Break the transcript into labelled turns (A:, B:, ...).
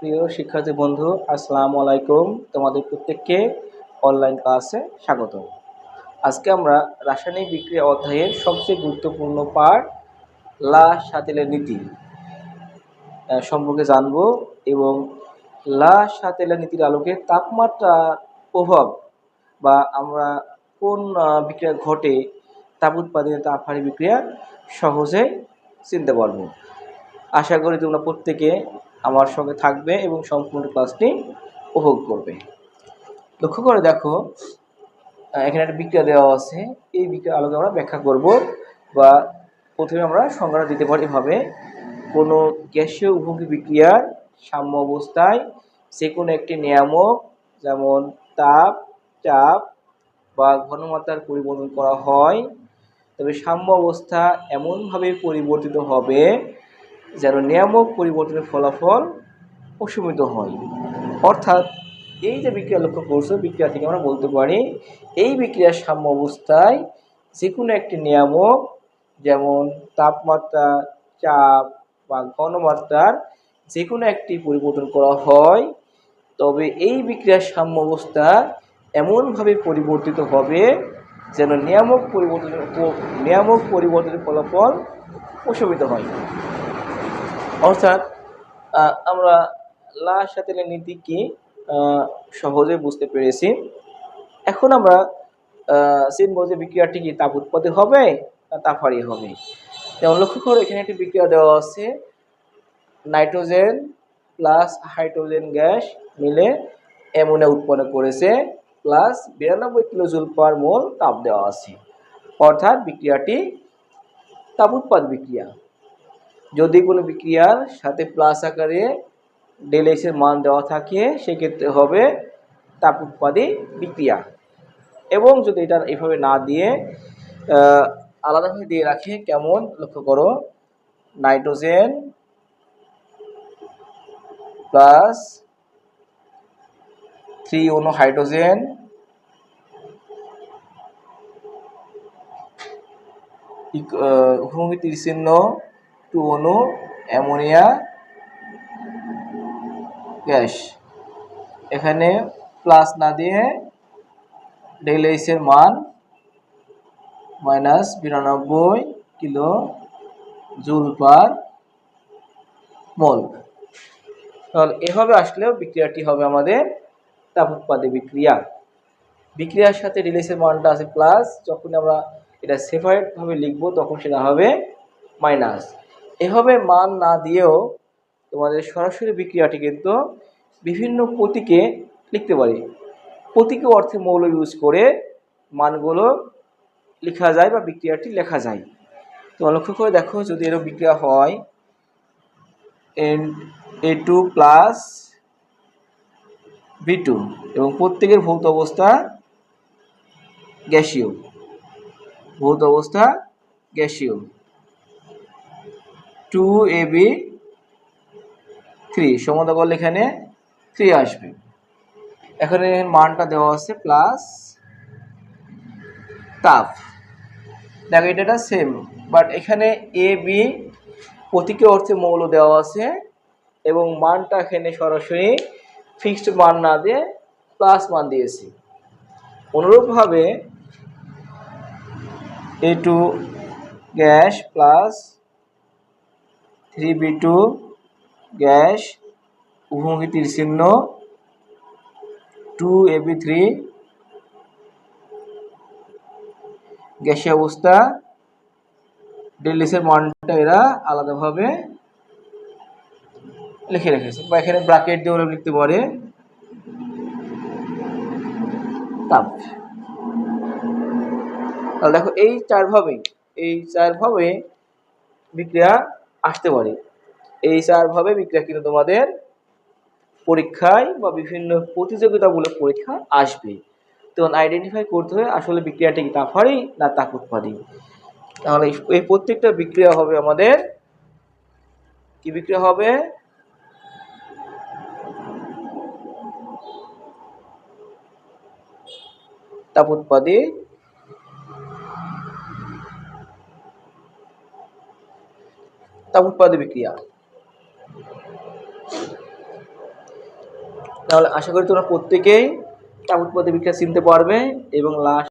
A: প্রিয় শিক্ষার্থী বন্ধু, আসসালামু আলাইকুম। তোমাদের প্রত্যেককে অনলাইন ক্লাসে স্বাগত আজকে আমরা রাসায়নিক বিক্রিয়া অধ্যায়ের সবচেয়ে গুরুত্বপূর্ণ পাঠ লা সাতেলের নীতি সম্পর্কে জানব এবং লা সাতেলের নীতির আলোকে তাপমাত্রার প্রভাব বা আমরা কোন বিক্রিয়া ঘটে, তাপ উৎপাদনে তাপ হারি বিক্রিয়া সহজে চিনতে পারব। আশা করি তোমরা প্রত্যেকে আমার সঙ্গে থাকবে এবং সম্পূর্ণ ক্লাসটি উপভোগ করবে। লক্ষ্য করে দেখো এখানে একটা বিক্রিয়া দেওয়া আছে। এই বিক্রিয়া আলোকে আমরা ব্যাখ্যা করব বা প্রথমে আমরা সংজ্ঞাটা দিতে পারি এভাবে। কোনো গ্যাসীয় উপভোগী বিক্রিয়ার সাম্য অবস্থায় যে কোনো একটি নিয়ামক, যেমন তাপ, চাপ বা ঘনমাত্রার পরিবর্তন করা হয়, তবে সাম্য অবস্থা এমনভাবে পরিবর্তিত হবে যেন নিয়ামক পরিবর্তনের ফলাফল অসীমিত হয়। অর্থাৎ এই যে বিক্রিয়া লক্ষ্য করছ, বিক্রিয়া থেকে আমরা বলতে পারি, এই বিক্রিয়ার সাম্য অবস্থায় যে কোনো একটি নিয়ামক, যেমন তাপমাত্রা, চাপ বা ঘনমাত্রার যে কোনো একটি পরিবর্তন করা হয়, তবে এই বিক্রিয়ার সাম্য অবস্থা এমনভাবে পরিবর্তিত হবে যেন নিয়ামক পরিবর্তনের নিয়ামক পরিবর্তনের ফলাফল প্রশমিত হয়। অর্থাৎ আমরা লা সাথে নীতি কি সহজে বুঝতে পেরেছি। এখন আমরা চিনব যে বিক্রিয়াটি কি তাপ উৎপাদে হবে না তাপ হবে? যেমন লক্ষ্য করো, এখানে একটি বিক্রিয়া দেওয়া আছে। নাইট্রোজেন প্লাস হাইড্রোজেন গ্যাস মিলে অ্যামোনিয়া উৎপন্ন করেছে, প্লাস বিরানব্বই কিলোজুল পার মোল তাপ দেওয়া আছে। অর্থাৎ বিক্রিয়াটি তাপ উৎপাদ বিক্রিয়া। যদি কোনো বিক্রিয়ার সাথে প্লাস আকারে ডেল এক্সের মান দেওয়া থাকে, সেক্ষেত্রে হবে তাপ উৎপাদী বিক্রিয়া। এবং যদি এটা এভাবে না দিয়ে আলাদাভাবে দিয়ে রাখে, কেমন? লক্ষ্য করো, নাইট্রোজেন প্লাস থ্রি অনু হাইড্রোজেন ভূমি তীরচিহ্ন টু অনু অ্যামোনিয়া গ্যাস। এখানে প্লাস না দিয়ে ডেল মান মাইনাস বিরানব্বই কিলো জুল পার মোল তাহলে এভাবে আসলেও বিক্রিয়াটি হবে আমাদের তাপ উৎপাদে বিক্রিয়া। বিক্রিয়ার সাথে রিলেসের মানটা আছে প্লাস যখন আমরা এটা সেপারেটভাবে লিখব, তখন সেটা হবে মাইনাস এভাবে মান না দিয়েও তোমাদের সরাসরি বিক্রিয়াটি কিন্তু বিভিন্ন প্রতীকে লিখতে পারি। প্রতীক অর্থে মৌল ইউজ করে মানগুলো লেখা যায় বা বিক্রিয়াটি লেখা যায়। তো লক্ষ্য করে দেখো যদি এরকম বিক্রিয়া হয় N A two plus B two এবং প্রত্যেকের ভৌত অবস্থা গ্যাসীয়। ভৌত অবস্থা গ্যাসীয়। টু এ বি থ্রি সমতা করলে এখানে থ্রি আসবে। এখানে মানটা দেওয়া আছে প্লাস তাপ। দেখো এটা সেম বাট এখানে এ বি প্রতীকী অর্থে মৌল দেওয়া আছে এবং মানটা এখানে সরাসরি ফিক্সড মান না দিয়ে প্লাস মান দিয়েছি। অনুরূপভাবে A two gas plus three B two gas উভমুখী তীর চিহ্ন টু এ বি থ্রি গ্যাসীয় অবস্থা ডেলিসের মানটা এরা আলাদাভাবে লিখে রেখেছে বা এখানে ব্রাকেট দিয়ে ওরা লিখতে পারে। তাপ তাহলে দেখো এই চারভাবে এই চারভাবে বিক্রিয়া আসতে পারে। এই চারভাবে বিক্রিয়া কিন্তু তোমাদের পরীক্ষায় বা বিভিন্ন প্রতিযোগিতামূলক পরীক্ষা আসবে। তখন আইডেন্টিফাই করতে হবে আসলে বিক্রিয়াটি কি তাপ হারি না তাপ উৎপাদী তাহলে এই প্রত্যেকটা বিক্রিয়া হবে আমাদের, কি বিক্রিয়া হবে? তাপ উৎপাদী তাপ উৎপাদে বিক্রিয়া। তাহলে আশা করি তোমরা প্রত্যেকেই তাপ উৎপাদে বিক্রিয়া চিনতে পারবে এবং লাস্ট